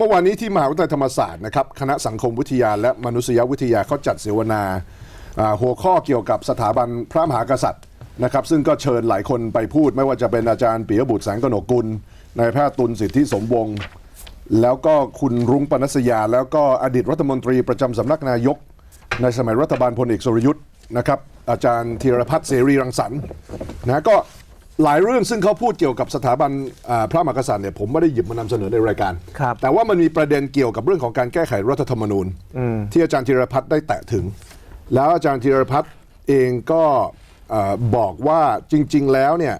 เมื่อวานนี้ที่มหาวิทยาลัยธรรมศาสตร์นะครับคณะสังคมวิทยาและมนุษยวิทยาเขาจัดเสวนาหัวข้อเกี่ยวกับสถาบันพระมหากษัตริย์นะครับ ซึ่งก็เชิญหลายคนไปพูด ไม่ว่าจะเป็นอาจารย์ปิยบุตรแสงกนกกุลนายแพทย์ตุลสิทธิสมวงศ์แล้วก็คุณรุ้งปนัสยา แล้วก็อดีตรัฐมนตรีประจำสำนักนายก ในสมัยรัฐบาลพลเอกสุรยุทธ์นะครับอาจารย์ธีรพัฒน์เสรีรังสรรค์นะก็ หลายเรื่องซึ่งเขาพูดเกี่ยวกับสถาบันอ่าพระมหากษัตริย์เนี่ยผมไม่ได้หยิบมานำเสนอในรายการ ครับ แต่ว่ามันมีประเด็นเกี่ยวกับเรื่องของการแก้ไขรัฐธรรมนูญ ที่อาจารย์ธีรพัฒน์ได้แตะถึง แล้วอาจารย์ธีรพัฒน์เองก็เอ่อบอกว่าจริง ๆ แล้วเนี่ย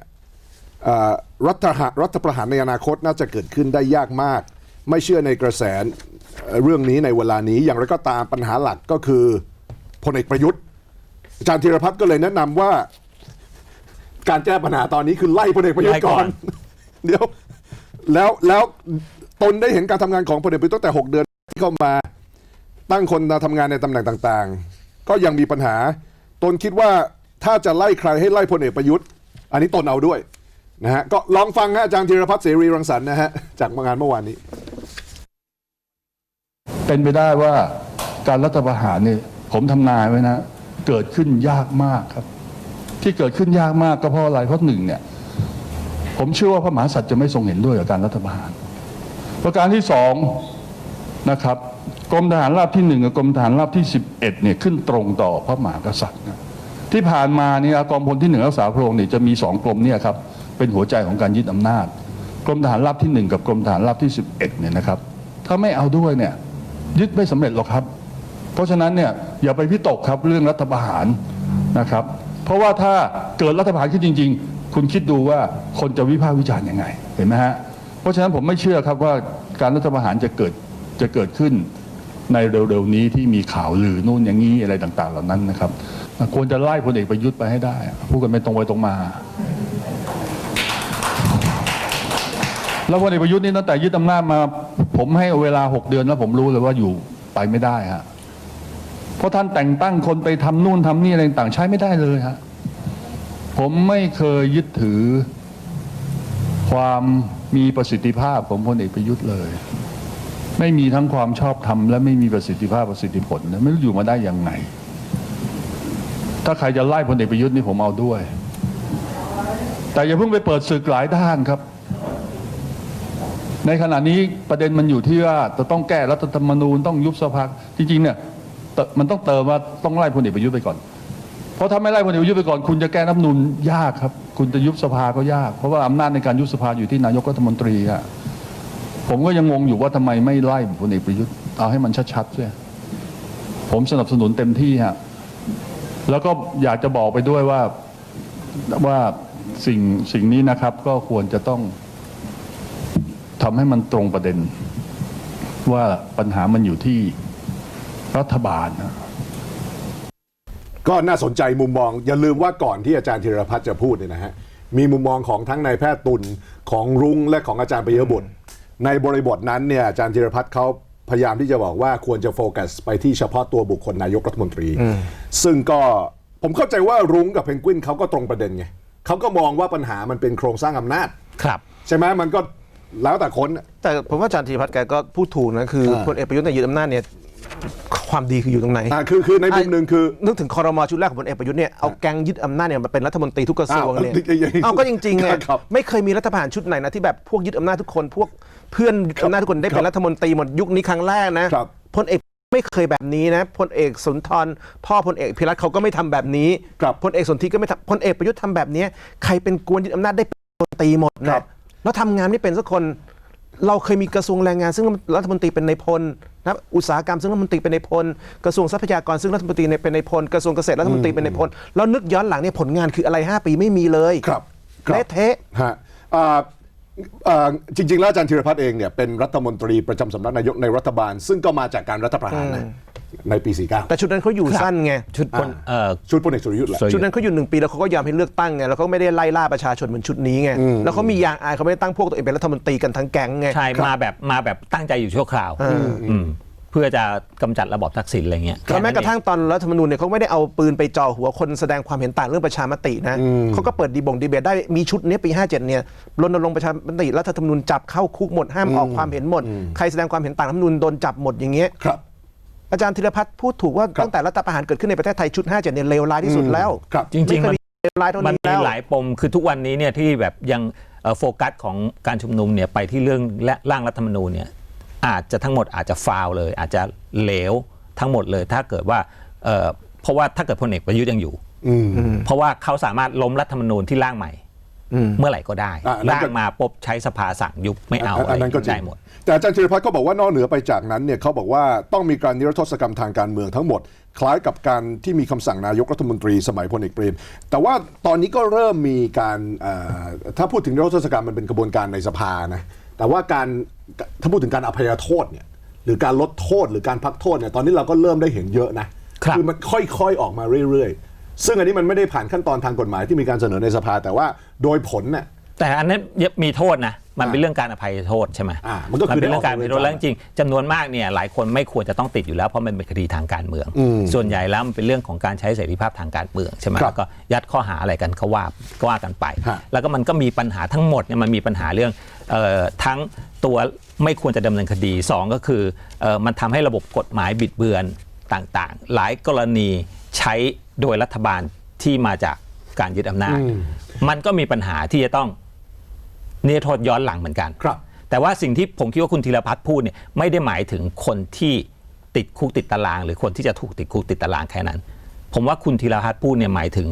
เอ่อรัฐหะรัฐประหารในอนาคตน่าจะเกิดขึ้นได้ยากมาก ไม่เชื่อในกระแสเอ่อเรื่องนี้ในเวลานี้อย่างไรก็ตามปัญหาหลักก็คือพลเอกประยุทธ์ อาจารย์ธีรพัฒน์ก็เลยแนะนำว่า การแก้ปัญหาตอนนี้คือไล่พลเอกประยุทธ์ก่อน เดี๋ยว แล้วแล้วตนได้เห็นการทำงานของพลเอกประยุทธ์ตั้งแต่ 6 เดือนที่เข้ามาตั้งคนมาทำงานในตำแหน่งต่างๆ ก็ยังมีปัญหา ตนคิดว่าถ้าจะไล่ใครให้ไล่พลเอกประยุทธ์ อันนี้ตนเอาด้วยนะฮะก็ลองฟังฮะอาจารย์ธีรพัฒน์เสรีรังสรรค์นะฮะจากงานเมื่อวานนี้ เป็นไปได้ว่าการรัฐประหารเนี่ยผมทำนายไว้นะ เกิดขึ้นยากมากครับ ที่เกิดขึ้นยากมากก็เพราะอะไรเพราะหนึ่งเนี่ยผมเชื่อว่าพระมหากษัตริย์จะไม่ทรงเห็นด้วยกับการรัฐประหารประการที่สองนะครับกรมทหารราบที่หนึ่งกับกรมทหารราบที่สิบเอ็ดเนี่ยขึ้นตรงต่อพระมหากษัตริย์นะที่ผ่านมาเนี่ยกองพลที่หนึ่งรักษาพระองค์เนี่ยจะมีสองกรมเนี่ยครับเป็นหัวใจของการยึดอำนาจ กรมทหารราบที่หนึ่งกับกรมทหารราบที่สิบเอ็ดเนี่ยนะครับถ้าไม่เอาด้วยเนี่ยยึดไม่สำเร็จหรอกครับ เพราะฉะนั้นเนี่ยอย่าไปพิตกครับเรื่องรัฐประหารนะครับ เพราะว่าถ้าเกิดรัฐประหารขึ้นจริง ๆ คุณคิดดูว่าคนจะวิพากษ์วิจารณ์ยังไงเห็นไหมฮะเพราะฉะนั้นผมไม่เชื่อครับว่าการรัฐประหารจะเกิดจะเกิดขึ้นในเร็วๆนี้ที่มีข่าวลือนู่นอย่างนี้อะไรต่างๆ เหล่านั้นนะครับ ควรจะไล่พลเอกประยุทธ์ไปให้ได้ พูดกันไม่ตรงไปตรงมา แล้วพลเอกประยุทธ์นี่ตั้งแต่ยึดอำนาจมา ผมให้เวลาหกเดือนแล้วผมรู้เลยว่าอยู่ไปไม่ได้ฮะ เพราะท่านแต่งตั้งคนไปทำนู่นทำนี่อะไรต่างใช้ไม่ได้เลยฮะผมไม่เคยยึดถือ ความมีประสิทธิภาพของพลเอกประยุทธ์เลย ไม่มีทั้งความชอบธรรมและไม่มีประสิทธิภาพประสิทธิผลไม่รู้อยู่มาได้ยังไง ถ้าใครจะไล่พลเอกประยุทธ์นี่ผมเอาด้วย แต่อย่าเพิ่งไปเปิดศึกหลายด้านครับในขณะนี้ประเด็นมันอยู่ที่ว่าจะต้องแก้รัฐธรรมนูญต้องยุบสภาจริงๆเนี่ย มันต้องเติมว่าต้องไล่พลเอกประยุทธ์ไปก่อน เพราะถ้าไม่ไล่พลเอกประยุทธ์ไปก่อน คุณจะแก้รัฐธรรมนูญยากครับ คุณจะยุบสภาก็ยาก เพราะว่าอำนาจในการยุบสภาอยู่ที่นายกรัฐมนตรีอะผมก็ยังงงอยู่ว่าทำไมไม่ไล่พลเอกประยุทธ์เอาให้มันชัดๆด้วยผมสนับสนุนเต็มที่ฮะแล้วก็อยากจะบอกไปด้วยว่าว่าสิ่งสิ่งนี้นะครับ ก็ควรจะต้องทำให้มันตรงประเด็น ว่าปัญหามันอยู่ที่ รัฐบาลนะก็น่าสนใจมุมมอง อย่าลืมว่าก่อนที่อาจารย์ธีรพัฒน์จะพูดเนี่ยนะฮะมีมุมมองของทั้งนายแพทย์ตุลของรุ้งและของอาจารย์ปยบุตรในบริบทนั้นเนี่ยอาจารย์ธีรพัฒน์เขาพยายามที่จะบอกว่าควรจะโฟกัสไปที่เฉพาะตัวบุคคลนายกรัฐมนตรี ซึ่งก็ผมเข้าใจว่ารุ้งกับเพนกวินเขาก็ตรงประเด็นไงเขาก็มองว่าปัญหามันเป็นโครงสร้างอำนาจครับใช่ไหมมันก็แล้วแต่คนน่ะแต่ผมว่าอาจารย์ธีรพัฒน์แกก็พูดถูกนะคืออ่าพลเอกประยุทธ์ในยยึดอำนาจเนี่ย ความดีคืออยู่ตรงไหน อ่าคือคือในมุมหนึ่งคือ นึกถึงคอรมอชุดแรกของพลเอกประยุทธ์เนี่ยเอาแก๊งยึดอำนาจเนี่ยมาเป็นรัฐมนตรีทุกกระทรวงเนี่ยอ้าวอย่างนี้เอาก็จริงๆเนี่ยครับ ไม่เคยมีรัฐประหารชุดไหนนะที่แบบพวกยึดอำนาจทุกคน พวกเพื่อนยึดอำนาจทุกคนได้เป็นรัฐมนตรีหมดยุคนี้ครั้งแรกนะครับ พลเอกไม่เคยแบบนี้นะพลเอกสุนทรพ่อพลเอกพิรัตน์เขาก็ไม่ทำแบบนี้ครับพลเอกสนธิก็ไม่ทำพลเอกประยุทธ์ทำแบบนี้ใครเป็นกวนยึดอำนาจได้เป็นรัฐมนตรีหมดครันะบ แล้วทำงานไม่เป็นสักคน เราเคยมีกระทรวงแรงงาน ซึ่งรัฐมนตรีเป็นในายพล นะครับอุตสาหกรรมซึ่งรัฐมนตรีเป็นในายพลกระทรวงทรัพยากรซึ่งรัฐมนตรีเป็นในายพลกระทรวงเกษตรรัฐมนตรีเป็นในายพลแล้วนึกย้อนหลังเนี่ยผลงานคืออะไร 5 ปีไม่มีเลยครับครับ เละเทะ ฮะอ่าอ่าจริง ๆ แล้วอาจารย์ธีรพัฒน์เองเนี่ยเป็นรัฐมนตรีประจำสำนักนายกในรัฐบาล ซึ่งก็มาจากการรัฐประหารนะ ในปี 49 แต่ชุดนั้นเขาอยู่สั้นไงชุดพลเอ่อ ชุดพลเอกสุรยุทธ์แหละสุรชุดนั้นเขาอยู่หนึ่งปีแล้วเขาก็ยอมให้เลือกตั้งไงแล้วเขาไม่ได้ไล่ล่าประชาชนเหมือนชุดนี้ไงแล้วเขามียางอายเขาไม่ได้ตั้งพวกตัวเองเป็นรัฐมนตรีกันทั้งแก๊งไง ใช่มาแบบมาแบบตั้งใจอยู่ชั่วคราวอืมเพื่อจะกำจัดระบอบทักษิณอะไรเงี้ยแล้วแม้กระทั่งตอนรัฐธรรมนูญเนี่ยเขาไม่ได้เอาปืนไปจ่อหัวคนแสดงความเห็นต่างเรื่องประชามตินะเขาก็เปิดดีบงดีเบตได้มีชุดเนี้ยปี 57 เนี่ยรณรงค์ประชามติรัฐธรรมนูญจับเข้าคุกหมดห้ามออกความเห็นหมด ใครแสดงความเห็นต่างรัฐธรรมนูญโดนจับหมดอย่างเงี้ยครับ อาจารย์ธีรพัฒน์พูดถูกว่าครับ ตั้งแต่รัฐประหารเกิดขึ้นในประเทศไทยชุด57เนี่ยเลวร้ายที่สุดแล้วครับ จริงๆมันเลวร้ายเท่ามันนี้มีแล้ว หลายปม คือทุกวันนี้เนี่ยที่แบบยังเอ่อโฟกัสของการชุมนุมเนี่ยไปที่เรื่องและร่างรัฐธรรมนูญเนี่ยอาจจะทั้งหมดอาจจะฟาวเลย อาจจะเหลวทั้งหมดเลย ถ้าเกิดว่าเอ่อเพราะว่าถ้าเกิดพลเอกประยุทธ์ยังอยู่ อืม เพราะว่าเขาสามารถล้มรัฐธรรมนูญที่ร่างใหม่ เมื่อไหร่ก็ได้อะนั่นร่าก็งมาปุ๊บใช้สภาสั่งยุบไม่เอาอัอะไรนนั้นก็จริได้งหมด แต่อาจารย์ธีรพัฒน์ก็บอกว่านอกเหนือไปจากนั้นเนี่ยเขาบอกว่าต้องมีการนิรโทษกรรมทางการเมืองทั้งหมด คล้ายกับการที่มีคำสั่งนายกรัฐมนตรีสมัยพลเอกเปรม แต่ว่าตอนนี้ก็เริ่มมีการเอ่อถ้าพูดถึงนิรโทษกรรมมันเป็นกระบวนการในสภานะแต่ว่าการถ้าพูดถึงการอภัยโทษเนี่ยหรือการลดโทษหรือการพักโทษเนี่ยตอนนี้เราก็เริ่มได้เห็นเยอะนะครับอมันค่อยๆออกมาเรื่อยๆ ซึ่งอันนี้มันไม่ได้ผ่านขั้นตอนทางกฎหมายที่มีการเสนอในสภาแต่ว่าโดยผลเนี่ย แต่อันนั้นมีโทษนะ มันเป็นเรื่องการอภัยโทษใช่ไหมอ่ามันก็คือเป็นเรื่องการอได้ภัออกยโทษแล้วจริงๆจำนวนมากเนี่ยหลายคนไม่ควรจะต้องติดอยู่แล้วเพราะมันเป็นคดีทางการเมือง ส่วนใหญ่แล้วมันเป็นเรื่องของการใช้เสรีภาพทางการเมืองใช่ไหมครับแล้วก็ยัดข้อหาอะไรกันก็ว่าก็ว่ากันไปฮะแล้วก็มันก็มีปัญหาทั้งหมดเนี่ยมันมีปัญหาเรื่องเอ่อทั้งตัวไม่ควรจะดำเนินคดีสองก็คือเอ่อมันทำให้ระบบกฎหมายบิดเบือนต่างๆ หลายกรณีใช้ โดยรัฐบาลที่มาจากการยึดอำนาจ มันก็มีปัญหาที่จะต้องนิรโทษย้อนหลังเหมือนกันครับ แต่ว่าสิ่งที่ผมคิดว่าคุณธีรพัฒน์พูดเนี่ยไม่ได้หมายถึงคนที่ติดคุกติดตาราง หรือคนที่จะถูกติดคุกติดตารางแค่นั้น ผมว่าคุณธีรพัฒน์พูดเนี่ยหมายถึง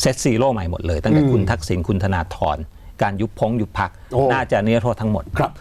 เซตซีโร่ใหม่หมดเลย ตั้งแต่คุณทักษิณคุณธนาธรการยุบพงยุบพักโอ้น่าจะนิรโทษทั้งหมดครับ